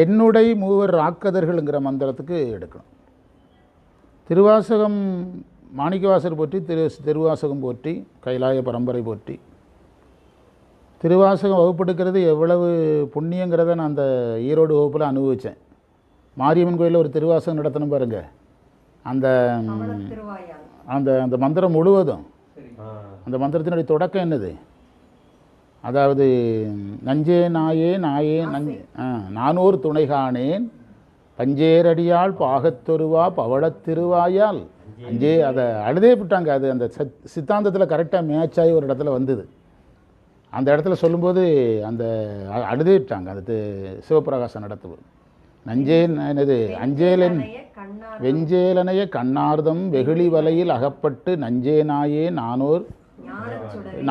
என்னுடை மூவர் ராக்கதர்கள்ங்கிற மந்திரத்துக்கு எடுக்கணும். திருவாசகம் மாணிக்கவாசர் போற்றி திரு திருவாசகம் போற்றி கைலாய பரம்பரை போற்றி. திருவாசகம் வகுப்பெடுக்கிறது எவ்வளவு புண்ணியங்கிறத நான் அந்த ஈரோடு வகுப்பில் அனுபவித்தேன். மாரியம்மன் கோயிலில் ஒரு திருவாசகம் நடத்தணும் பாருங்க. அந்த அந்த அந்த மந்திரம் முழுவதும். அந்த மந்திரத்தினுடைய தொடக்கம் என்னது? அதாவது நஞ்சே நாயே நாயே நஞ்சே ஆ, நானூர் துணை காணேன். பஞ்சேரடியால் பாகத்தொருவா பவளத் திருவாயால். அஞ்சே. அதை அழுதே விட்டாங்க. அது அந்த சத் சித்தாந்தத்தில் கரெக்டாக மேட்ச் ஆகி ஒரு இடத்துல வந்தது. அந்த இடத்துல சொல்லும்போது அந்த அழுதே விட்டாங்க. அந்த தி- சிவபிரகாசம் நடத்துவது நஞ்சே என்னது? அஞ்சேலன். வெஞ்சேலனைய கண்ணார்தம் வெகுளி வலையில் அகப்பட்டு நஞ்சே நாயே நானோர் ஞானச் சுடரே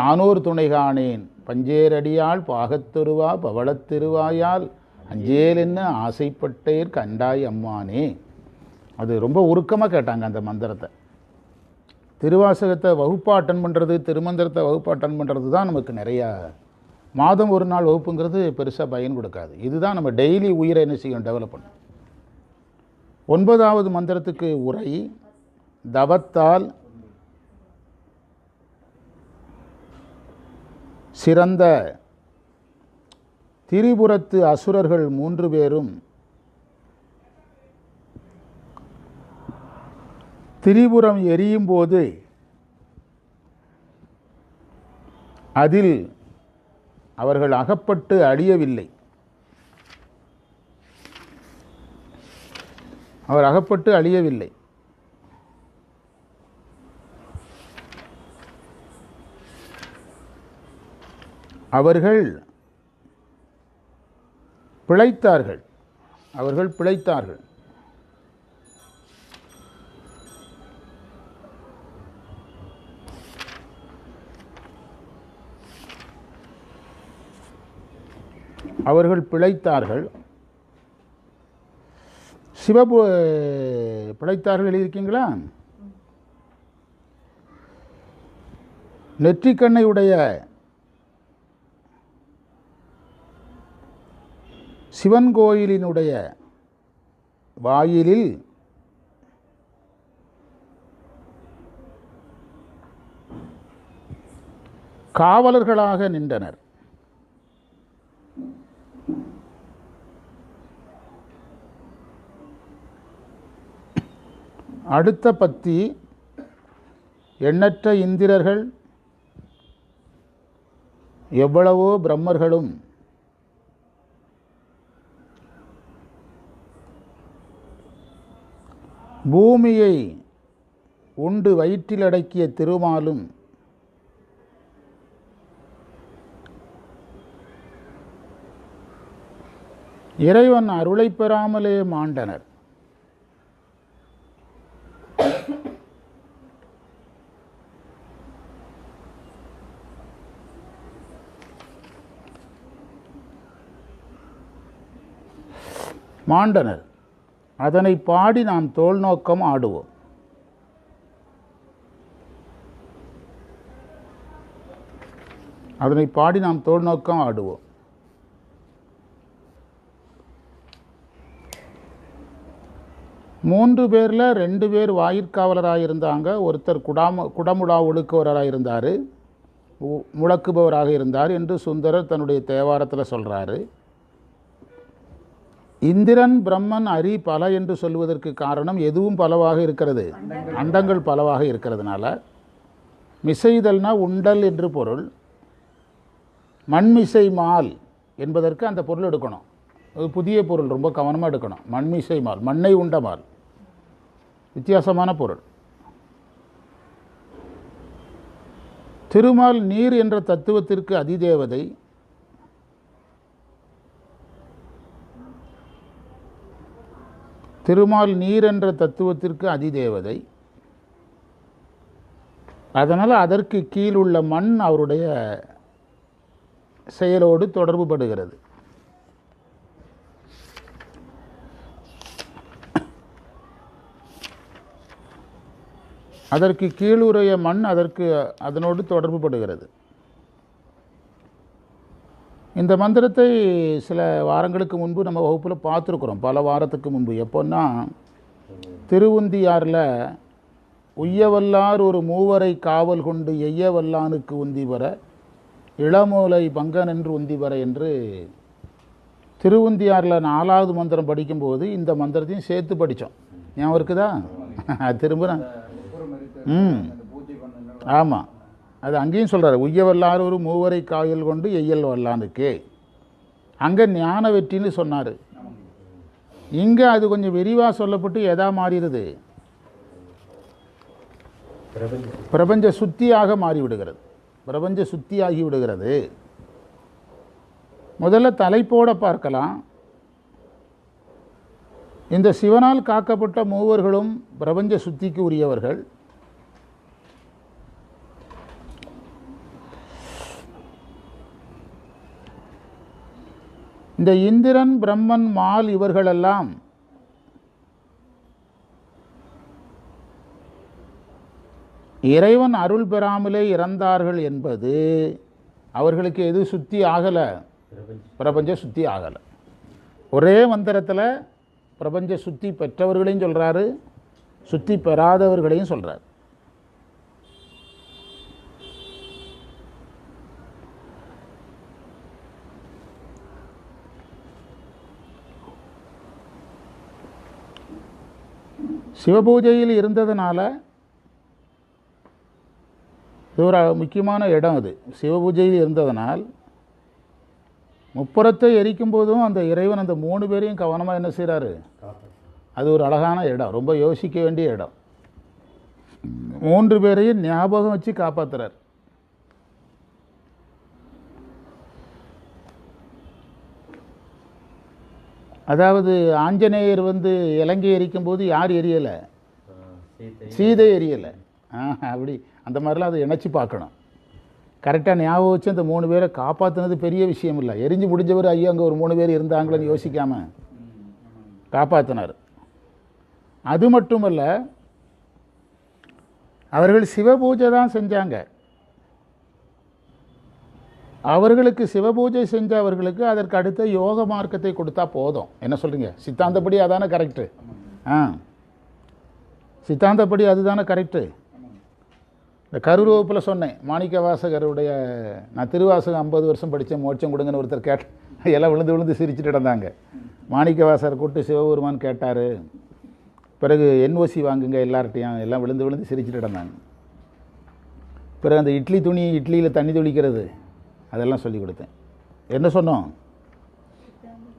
பஞ்சேரடியாள் பாகத்தெருவா காணேன் பவளத்திருவாயால் அஞ்சேல் என்ன ஆசைப்பட்டேர் கண்டாய் அம்மானே. அது ரொம்ப உருக்கமாக கேட்டாங்க அந்த மந்திரத்தை. திருவாசகத்தை வகுப்பா அட்டன் பண்ணுறது திருமந்திரத்தை வகுப்பாக அட்டன் பண்ணுறது தான் நமக்கு நிறையா மாதம் ஒரு நாள் வகுப்புங்கிறது பெருசாக பயன் கொடுக்காது. இதுதான் நம்ம டெய்லி உயிரை என்ன செய்யும் டெவலப் பண்ணும். ஒன்பதாவது மந்திரத்துக்கு உரை தவத்தால் சிறந்த திரிபுரத்து அசுரர்கள் மூன்று பேரும் திரிபுரம் எரியும் போது அதில் அவர்கள் அகப்பட்டு அழியவில்லை. அவர் அகப்பட்டு அழியவில்லை. அவர்கள் பிழைத்தார்கள். அவர்கள் பிழைத்தார்கள். அவர்கள் பிழைத்தார்கள். சிவபு பிழைத்தார்கள் எழுதியிருக்கீங்களா? நெற்றிக்கண்ணை உடைய சிவன் கோயிலினுடைய வாயிலில் காவலர்களாக நின்றனர். அடுத்த பத்தி எண்ணற்ற இந்திரர்கள் எவ்வளவோ பிரம்மர்களும் பூமியை உண்டு வயிற்றில் அடக்கிய திருமாலும் இறைவன் அருளை பெறாமலே மாண்டனர். மாண்டனர். அதனை பாடி நாம் தோல் நோக்கம் ஆடுவோம். அதனை பாடி நாம் தோல் நோக்கம் ஆடுவோம். மூன்று பேரில் ரெண்டு பேர் வாயிற்காவலராக இருந்தாங்க ஒருத்தர் குடாம குடமுடா ஒழுக்குவராக இருந்தார் முழக்குபவராக இருந்தார் என்று சுந்தரர் தன்னுடைய தேவாரத்தில் சொல்கிறாரு இந்திரன் பிரம்மன் அரி பல என்று சொல்வதற்கு காரணம் எதுவும் பலவாக இருக்கிறது. அண்டங்கள். பலவாக இருக்கிறதுனால. மிசைதல்னா உண்டல் என்று பொருள். மண்மிசை மால் என்பதற்கு அந்த பொருள் எடுக்கணும். அது புதிய பொருள் ரொம்ப கவனமாக எடுக்கணும். மண்மிசை மால் மண்ணை உண்ட மால். வித்தியாசமான பொருள். திருமால் நீர் என்ற தத்துவத்திற்கு அதிதேவதை திருமால் நீர் என்ற தத்துவத்திற்கு அதிதேவதை. அதனால் அதற்கு கீழுள்ள மண் அவருடைய செயலோடு தொடர்பு படுகிறது அதற்கு கீழுரைய மண் அதற்கு அதனோடு தொடர்பு படுகிறது இந்த மந்திரத்தை சில வாரங்களுக்கு முன்பு நம்ம வகுப்பில் பார்த்துருக்குறோம். பல வாரத்துக்கு முன்பு. எப்போன்னா திருவுந்தியாரில் உய்யவல்லார் ஒரு மூவரை காவல் கொண்டு எய்யவல்லானுக்கு உந்தி வர இளமூலை பங்கன் என்று உந்தி வர என்று திருவுந்தியாரில் நாலாவது மந்திரம் படிக்கும்போது இந்த மந்திரத்தையும் சேர்த்து படித்தோம் ஞாபகம் இருக்குதா? திரும்ப ம். ஆமாம் அது அங்கேயும் சொல்கிறார் உய்ய வல்லார் ஒரு மூவரை காயல் கொண்டு எய்யல் வல்லானுக்கு. அங்கே ஞான வெற்றின்னு சொன்னார். இங்கே அது கொஞ்சம் விரிவாக சொல்லப்பட்டு எதா மாறிடுது? பிரபஞ்ச சுத்தியாக மாறிவிடுகிறது. பிரபஞ்ச சுத்தியாகி விடுகிறது. முதல்ல தலைப்போட பார்க்கலாம். இந்த சிவனால் காக்கப்பட்ட மூவர்களும் பிரபஞ்ச சுத்திக்கு உரியவர்கள். இந்த இந்திரன் பிரம்மன் மால் இவர்களெல்லாம் இறைவன் அருள் பெறாமலே இறந்தார்கள் என்பது அவர்களுக்கு எது சுத்தி ஆகலை? பிரபஞ்ச சுத்தி ஆகலை. ஒரே மந்திரத்தில் பிரபஞ்ச சுத்தி பெற்றவர்களையும் சொல்கிறாரு சுத்தி பெறாதவர்களையும் சொல்கிறார் சிவபூஜையில் இருந்ததுனால இது ஒரு முக்கியமான இடம் அது. சிவபூஜையில் இருந்ததனால் முப்புறத்தை எரிக்கும் போதும் அந்த இறைவன் அந்த மூணு பேரையும் கவனமாக என்ன செய்கிறாரு அது ஒரு அழகான இடம். ரொம்ப யோசிக்க வேண்டிய இடம். மூன்று பேரையும் ஞாபகம் வச்சு காப்பாற்றுறார் அதாவது ஆஞ்சநேயர் வந்து இலங்கை எரிக்கும் போது யார் எரியலை? சீதை. எரியலை. அப்படி. அந்த மாதிரிலாம் அதை இணைச்சி பார்க்கணும். கரெக்டாக ஞாபகம் வச்சு அந்த மூணு பேரை காப்பாற்றுனது பெரிய விஷயம் இல்லை. எரிஞ்சு முடிஞ்சவர் ஐயா அங்கே ஒரு மூணு பேர் இருந்தாங்களேன்னு யோசிக்காமல் காப்பாற்றினார் அது மட்டுமல்ல அவர்கள் சிவபூஜை தான் செஞ்சாங்க. அவர்களுக்கு சிவபூஜை செஞ்சவர்களுக்கு அதற்கு அடுத்த யோக மார்க்கத்தை கொடுத்தா போதும். என்ன சொல்கிறீங்க சித்தாந்தப்படி அதானே கரெக்டு ஆ. சித்தாந்தப்படி அதுதானே கரெக்டு இந்த கரூர் வகுப்பில் சொன்னேன். மாணிக்க வாசகருடைய நான் திருவாசகம் ஐம்பது வருஷம் படித்தேன் மோட்சம் கொடுங்கன்னு ஒருத்தர் கேட் எல்லாம் விழுந்து விழுந்து சிரிச்சுட்டு இருந்தாங்க. மாணிக்க வாசகர் கூப்பிட்டு சிவபெருமான் கேட்டார். பிறகு என்ஓசி வாங்குங்க எல்லார்ட்டையும் எல்லாம் விழுந்து விழுந்து சிரிச்சுட்டு இருந்தாங்க. பிறகு அந்த இட்லி துணி இட்லியில் தண்ணி துளிக்கிறது. அதெல்லாம் சொல்லி கொடுத்தேன். என்ன சொன்னோம்?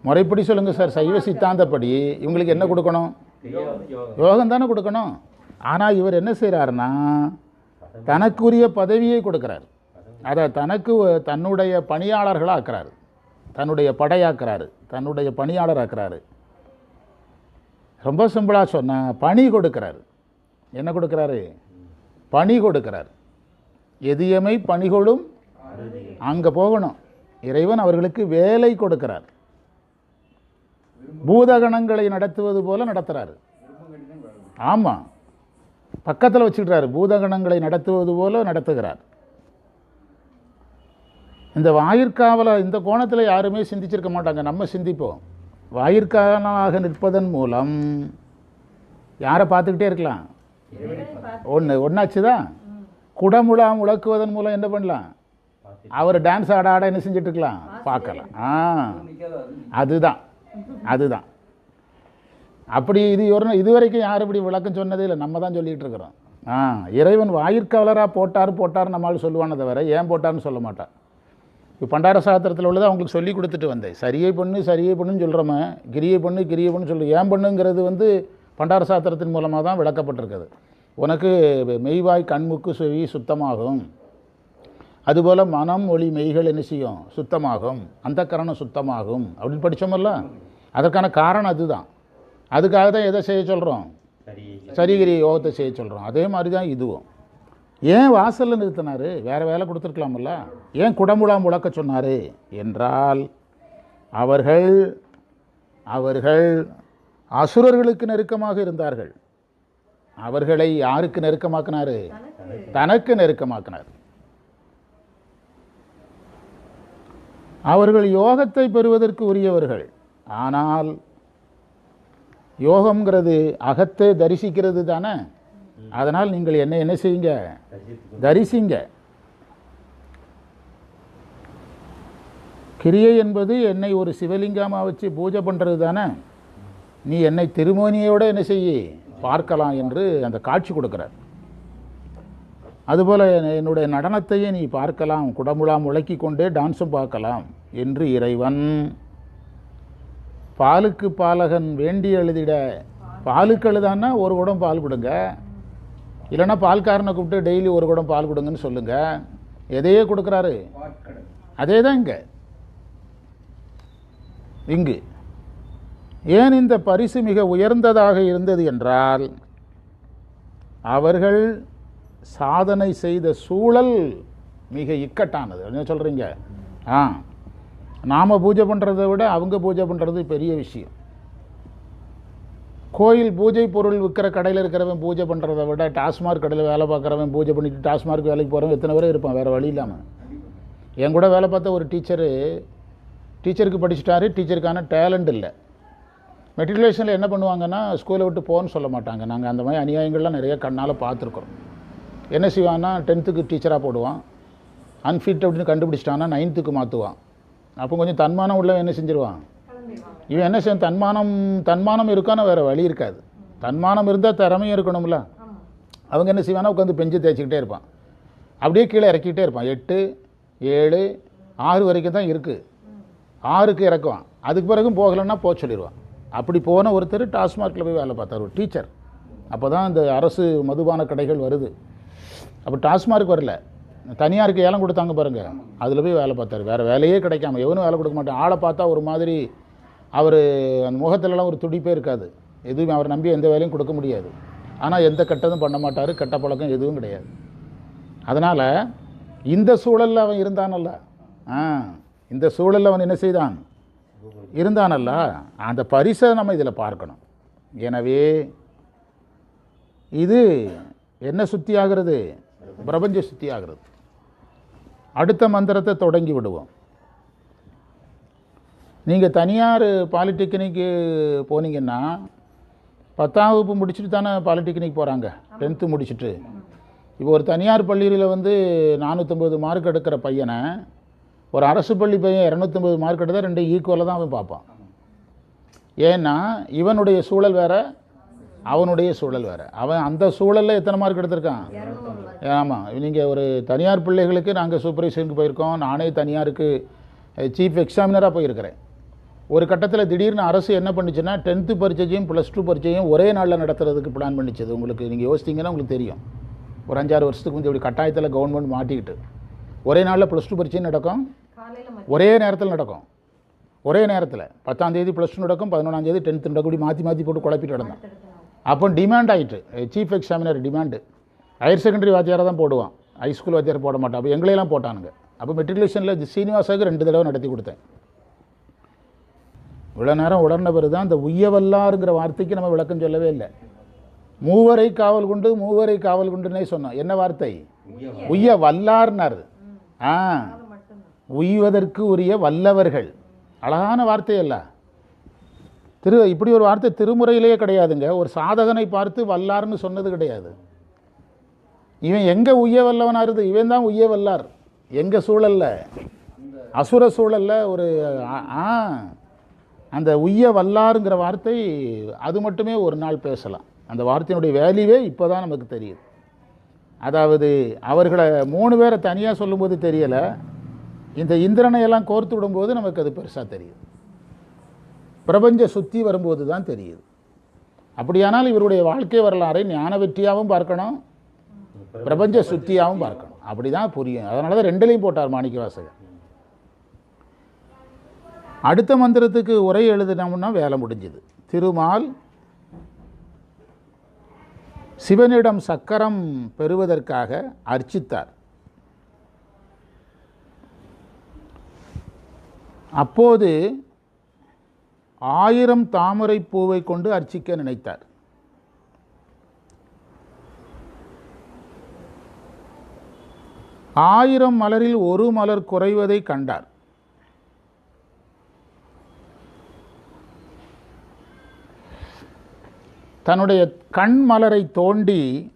முறைப்படி சொல்லுங்கள் சார். சைவ சித்தாந்தப்படி இவங்களுக்கு என்ன கொடுக்கணும்? யோகம் தானே கொடுக்கணும். ஆனால் இவர் என்ன செய்கிறாருன்னா தனக்குரிய பதவியை கொடுக்குறார். அதை தனக்கு தன்னுடைய பணியாளர்களாக ஆக்குறாரு தன்னுடைய படையாக்குறாரு. தன்னுடைய பணியாளர் ஆக்குறாரு ரொம்ப சிம்பிளாக சொன்னால் பணி கொடுக்குறாரு. என்ன கொடுக்குறாரு? பணி கொடுக்குறார். எதியமை பணிகொடும் அங்கே போகணும். இறைவன் அவர்களுக்கு வேலை கொடுக்கிறார். பூதகணங்களை நடத்துவது போல நடத்துகிறாரு ஆமாம் பக்கத்தில் வச்சுக்கிறாரு. பூதகணங்களை நடத்துவது போல நடத்துகிறார். இந்த வாயிற்காவலை இந்த கோணத்தில் யாருமே சிந்திச்சிருக்க மாட்டாங்க. நம்ம சிந்திப்போம். வாயிற்காவலாக நிற்பதன் மூலம் யாரை பார்த்துக்கிட்டே இருக்கலாம்? ஒன்று ஒன்றாச்சு தான் குடமுழா முழக்குவதன் மூலம் என்ன பண்ணலாம்? அவர் டான்ஸ் ஆட ஆட என்ன செஞ்சுட்டு இருக்கலாம் பார்க்கலாம். ஆ. அதுதான். அதுதான். அப்படி இது ஒரு இது வரைக்கும் யாரும் இப்படி விளக்கம் சொன்னதே இல்லை. நம்ம தான் சொல்லிகிட்டு இருக்கிறோம் ஆ இறைவன் வாயிற்காவலராக போட்டார் போட்டார் நம்மளால் சொல்லுவானே தவிர ஏன் போட்டார்னு சொல்ல மாட்டான் இப்போ பண்டார சாஸ்திரத்தில் உள்ளதை அவங்களுக்கு சொல்லி கொடுத்துட்டு வந்தேன். சரியை பண்ணு சரியை பண்ணுன்னு சொல்கிறோமே கிரியை பண்ணு கிரியை பண்ணு சொல்லு ஏன் பண்ணுங்கிறது வந்து பண்டார சாஸ்திரத்தின் மூலமாக தான் விளக்கப்பட்டிருக்குது. உனக்கு மெய்வாய் கண்முக்கு செவி சுத்தமாகும். அதுபோல் மனம் ஒளி மெய்கள் என்ன செய்யும்? சுத்தமாகும். அந்த கரணம் சுத்தமாகும். அப்படின்னு படித்தோமல்ல அதற்கான காரணம் அதுதான். அதுக்காக தான் எதை செய்ய சொல்கிறோம் சரிகிரி யோகத்தை செய்ய சொல்கிறோம் அதே மாதிரி தான் இதுவும். ஏன் வாசலில் நிறுத்தினார்? வேறு வேலை கொடுத்துருக்கலாமல்ல? ஏன் குடமுழா முழக்க சொன்னார்? என்றால் அவர்கள் அவர்கள் அசுரர்களுக்கு நெருக்கமாக இருந்தார்கள். அவர்களை யாருக்கு நெருக்கமாக்கினார்? தனக்கு நெருக்கமாக்கினார். அவர்கள் யோகத்தை பெறுவதற்கு உரியவர்கள். ஆனால் யோகம்ங்கிறது அகத்தை தரிசிக்கிறது தானே? அதனால் நீங்கள் என்ன என்ன செய்யுங்க? தரிசிங்க. கிரியை என்பது என்னை ஒரு சிவலிங்கமாக வச்சு பூஜை பண்ணுறது தானே? நீ என்னை திருமோனியோட என்ன செய்ய? பார்க்கலாம் என்று அந்த காட்சி கொடுக்குறார். அதுபோல் என்னுடைய நடனத்தையே நீ பார்க்கலாம் குடமுழா முழக்கி கொண்டே டான்ஸும் பார்க்கலாம் என்று இறைவன் பாலுக்கு பாலகன் வேண்டி எழுதிட. பாலுக்கு எழுதான்னா ஒரு குடம் பால் கொடுங்க. இல்லைன்னா பால்காரனை கூப்பிட்டு டெய்லி ஒரு குடம் பால் கொடுங்கன்னு சொல்லுங்க. எதையே கொடுக்குறாரு. அதே தான் இங்கே. இங்கு. ஏன் இந்த பரிசு மிக உயர்ந்ததாக இருந்தது என்றால் அவர்கள் சாதனை செய்த சூழல் மிக இக்கட்டானது. என்ன சொல்கிறீங்க ஆ. நாம் பூஜை பண்ணுறதை விட அவங்க பூஜை பண்ணுறது பெரிய விஷயம். கோயில் பூஜை பொருள் விற்கிற கடையில் இருக்கிறவன் பூஜை பண்ணுறதை விட டாஸ்மார்க் கடையில் வேலை பார்க்குறவன் பூஜை பண்ணிட்டு டாஸ்மார்க் வேலைக்கு போகிறவன் எத்தனை பேர் இருப்பான்? வேறு வழி இல்லாமல் என் கூட வேலை பார்த்த ஒரு டீச்சரு டீச்சருக்கு படிச்சுட்டாரு டீச்சருக்கான டேலண்ட் இல்லை. மெட்ரிகுலேஷனில் என்ன பண்ணுவாங்கன்னா ஸ்கூலை விட்டு போகணும்னு சொல்ல மாட்டாங்க. நாங்கள் அந்த மாதிரி அநியாயங்கள்லாம் நிறைய கண்ணால் பார்த்துருக்குறோம். என்ன செய்வான்னா டென்த்துக்கு டீச்சராக போடுவான். அன்ஃபிட் அப்படின்னு கண்டுபிடிச்சிட்டான்னா நைன்த்துக்கு மாற்றுவான் அப்போ கொஞ்சம் தன்மானம் உள்ளவன் என்ன செஞ்சிருவான்? இவன் என்ன செய்வான்? தன்மானம் தன்மானம் இருக்கான்னு வேறு வழி இருக்காது. தன்மானம் இருந்தால் திறமையும் இருக்கணும்ல. அவங்க என்ன செய்வானா உட்காந்து பெஞ்சு தேய்ச்சிக்கிட்டே இருப்பான். அப்படியே கீழே இறக்கிக்கிட்டே இருப்பான். எட்டு ஏழு ஆறு வரைக்கும் தான் இருக்குது ஆறுக்கு இறக்குவான். அதுக்கு பிறகும் போகலைன்னா போக சொல்லிடுவான். அப்படி போன ஒருத்தர் டாஸ்மார்க்கில் போய் வேலை பார்த்தார் ஒரு டீச்சர் அப்போ தான் இந்த அரசு மதுபான கடைகள் வருது. அப்போ டாஸ்மார்க் வரல. தனியாருக்கு ஏலம் கொடுத்தாங்க பாருங்கள் அதில் போய் வேலை பார்த்தாரு. வேறு வேலையே கிடைக்காம எவனும் வேலை கொடுக்க மாட்டான். ஆளை பார்த்தா ஒரு மாதிரி அவர் அந்த முகத்துலலாம் ஒரு துடிப்பே இருக்காது. எதுவும் அவர் நம்பி எந்த வேலையும் கொடுக்க முடியாது. ஆனால் எந்த கெட்டதும் பண்ண மாட்டார். கெட்ட பழக்கம் எதுவும் கிடையாது. அதனால் இந்த சூழலில் அவன் இருந்தானல்ல? ஆ இந்த சூழலில் அவன் என்ன செய்தான்? இருந்தானல்ல? அந்த பரிசை நம்ம இதில் பார்க்கணும். எனவே இது என்ன சுத்தி ஆகிறது பிரபஞ்ச சுத்தி ஆகிறது அடுத்த மந்திரத்தை தொடங்கி விடுவோம். நீங்கள் தனியார் பாலிடெக்னிக்கு போனீங்கன்னா பத்தாம் வகுப்பு முடிச்சுட்டு தானே பாலிடெக்னிக் போகிறாங்க டென்த்து முடிச்சுட்டு. இப்போ ஒரு தனியார் பள்ளியில் வந்து நானூற்றம்பது மார்க் எடுக்கிற பையனை ஒரு அரசு பள்ளி பையன் இரநூத்தம்பது மார்க் எடுத்தால் ரெண்டு ஈக்குவலாக தான் அவன் பார்ப்பான். ஏன்னா இவனுடைய சூழல் வேறு அவனுடைய சூழல் வேறு. அவன் அந்த சூழலில் எத்தனை மார்க் எடுத்திருக்கான்? ஆமாம் நீங்கள் ஒரு தனியார் பிள்ளைகளுக்கு நாங்கள் சூப்பர்வைசனுக்கு போயிருக்கோம். நானே தனியாருக்கு சீஃப் எக்ஸாமினராக போயிருக்கிறேன். ஒரு கட்டத்தில் திடீர்னு அரசு என்ன பண்ணுச்சுன்னா டென்த்து பரீட்சையும் ப்ளஸ் டூ பரீட்சையும் ஒரே நாளில் நடத்துறதுக்கு பிளான் பண்ணிச்சது. உங்களுக்கு நீங்கள் யோசித்தீங்கன்னா உங்களுக்கு தெரியும். ஒரு அஞ்சாறு வருஷத்துக்கு முந்தைய இப்படி கட்டாயத்தில் கவர்மெண்ட் மாட்டிக்கிட்டு. ஒரே நாளில் ப்ளஸ் டூ பரீட்சையும் நடக்கும். ஒரே நேரத்தில் நடக்கும். ஒரே நேரத்தில். பத்தாம் தேதி ப்ளஸ் டூ நடக்கும். பதினொன்றாம் தேதி டென்த்து நடக்கும் இப்படி மாற்றி மாற்றி போட்டு குழப்பிட்டு நடந்தான். அப்போ டிமாண்ட் ஆயிட்டு. Chief examiner demand higher secondary வாத்தியாரை தான் போடுவான். ஹைஸ்கூல் வாத்தியார் போட மாட்டான். அப்போ எங்களையெல்லாம் போட்டானுங்க. அப்போ மெட்ரிகுலேஷனில் சீனிவாசாவுக்கு ரெண்டு தடவை நடத்தி கொடுத்தேன். இவ்வளோ நேரம் உடனே பிறகு தான் இந்த உய்யவல்லாருங்கிற வார்த்தைக்கு நம்ம விளக்கம் சொல்லவே இல்லை. மூவரை காவல் கொண்டு மூவரை காவல் கொண்டுன்னே சொன்னோம். என்ன வார்த்தை? உய்ய வல்லார்னார் ஆ. உய்வதற்கு உரிய வல்லவர்கள். அழகான வார்த்தை அல்ல. திரு இப்படி ஒரு வார்த்தை திருமுறையிலேயே கிடையாதுங்க. ஒரு சாதகனை பார்த்து வல்லார்னு சொன்னது கிடையாது. இவன் எங்கே உய்ய வல்லவனாருது இவன் தான் உய்ய வல்லார். எங்கள் சூழல்ல? அசுர சூழல்ல ஒரு ஆ- ஆ அந்த உய்ய வல்லாருங்கிற வார்த்தை அது மட்டுமே ஒரு நாள் பேசலாம். அந்த வார்த்தையினுடைய வேல்யூவே இப்போ தான் நமக்கு தெரியுது. அதாவது அவர்களை மூணு பேரை தனியாக சொல்லும்போது தெரியலை. இந்த இந்திரனை எல்லாம் கோர்த்து விடும்போது நமக்கு அது பெருசாக தெரியுது. பிரபஞ்ச சுத்தி வரும்போது தான் தெரியுது. அப்படியானால் இவருடைய வாழ்க்கை வரலாறை ஞான வெற்றியாகவும் பார்க்கணும் பிரபஞ்ச சுத்தியாகவும் பார்க்கணும். அப்படி தான் புரியும். அதனால தான் ரெண்டுலையும் போட்டார் மாணிக்கவாசகர். அடுத்த மந்திரத்துக்கு உரை எழுதினோம்னா வேலை முடிஞ்சுது. திருமால் சிவனிடம் சக்கரம் பெறுவதற்காக அர்ச்சித்தார். அப்போது ஆயிரம் தாமரை பூவை கொண்டு அர்ச்சிக்க நினைத்தார். ஆயிரம் மலரில் ஒரு மலர் குறைவதை கண்டார். தன்னுடைய கண் மலரை தோண்டி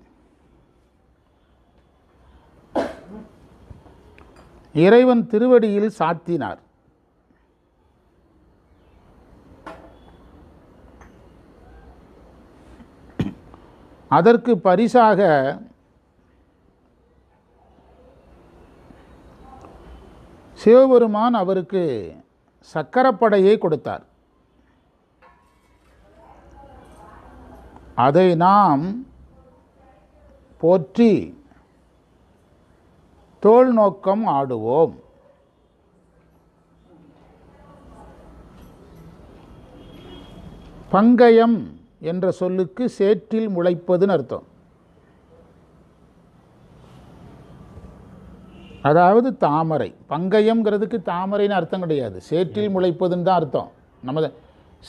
இறைவன் திருவடியில் சாத்தினார். அதற்கு பரிசாக சிவபெருமான் அவருக்கு சக்கரப்படையை கொடுத்தார். அதை நாம் போற்றி தோல் நோக்கம் ஆடுவோம். பங்கயம் என்ற சொல்லுக்கு சேற்றில் முளைப்பதுன்னு அர்த்தம். அதாவது தாமரை. பங்கயம்ங்கிறதுக்கு தாமரைன்னு அர்த்தம் கிடையாது. சேற்றில் முளைப்பதுன்னு தான் அர்த்தம். நம்ம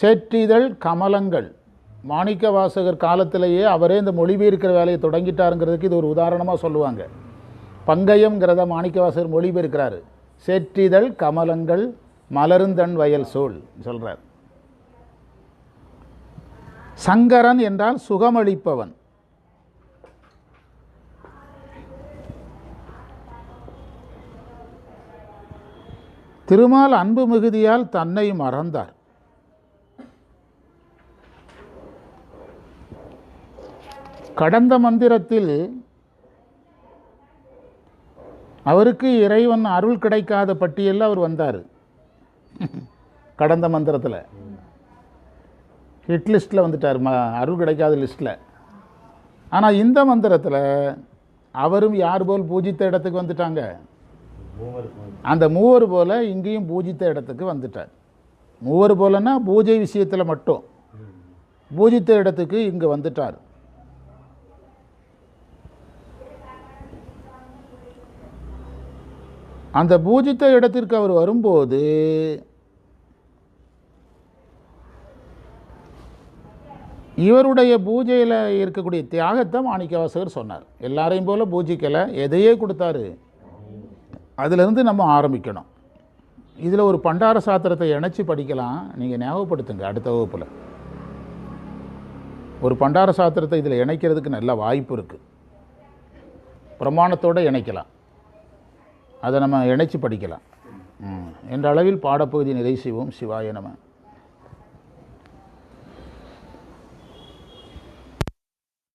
சேற்றிதழ் கமலங்கள். மாணிக்க வாசகர் காலத்திலேயே அவரே இந்த மொழிபெயர்க்கிற வேலையை தொடங்கிட்டாருங்கிறதுக்கு இது ஒரு உதாரணமாக சொல்லுவாங்க. பங்கயம்ங்கிறத மாணிக்க வாசகர் மொழிபெயர்க்கிறாரு. சேற்றிதழ் கமலங்கள் மலருந்தன் வயல் சூழ் சொல்கிறார் சங்கரன் என்றால் சுகமளிப்பவன். திருமால் அன்பு மிகுதியால் தன்னை மறந்தார். கடந்த மந்திரத்தில் அவருக்கு இறைவன் அருள் கிடைக்காத பட்டியலில் அவர் வந்தார். கடந்த மந்திரத்தில். ஹிட் லிஸ்ட்டில் வந்துட்டார். ம அருள் கிடைக்காத லிஸ்ட்டில். ஆனால் இந்த மந்திரத்தில் அவரும் யார் போல் பூஜித்த இடத்துக்கு வந்துட்டாங்க? அந்த மூவர் போல இங்கேயும் பூஜித்த இடத்துக்கு வந்துட்டார். மூவர் போலன்னா பூஜை விஷயத்தில் மட்டும். பூஜித்த இடத்துக்கு இங்கே வந்துட்டார். அந்த பூஜித்த இடத்திற்கு அவர் வரும்போது இவருடைய பூஜையில் இருக்கக்கூடிய தியாகத்தை மாணிக்கவாசகர் சொன்னார். எல்லாரையும் போல பூஜிக்கலை எதையே கொடுத்தாரு. அதிலிருந்து நம்ம ஆரம்பிக்கணும். இதில் ஒரு பண்டார சாத்திரத்தை இணைச்சி படிக்கலாம். நீங்கள் ஞாபகப்படுத்துங்க அடுத்த வகுப்பில். ஒரு பண்டார சாத்திரத்தை இதில் இணைக்கிறதுக்கு நல்ல வாய்ப்பு இருக்குது பிரமாணத்தோடு இணைக்கலாம். அதை நம்ம இணைச்சி படிக்கலாம். என்ற அளவில் பாடப்பகுதி நிறைவு செய்வோம் சிவாய நம்ம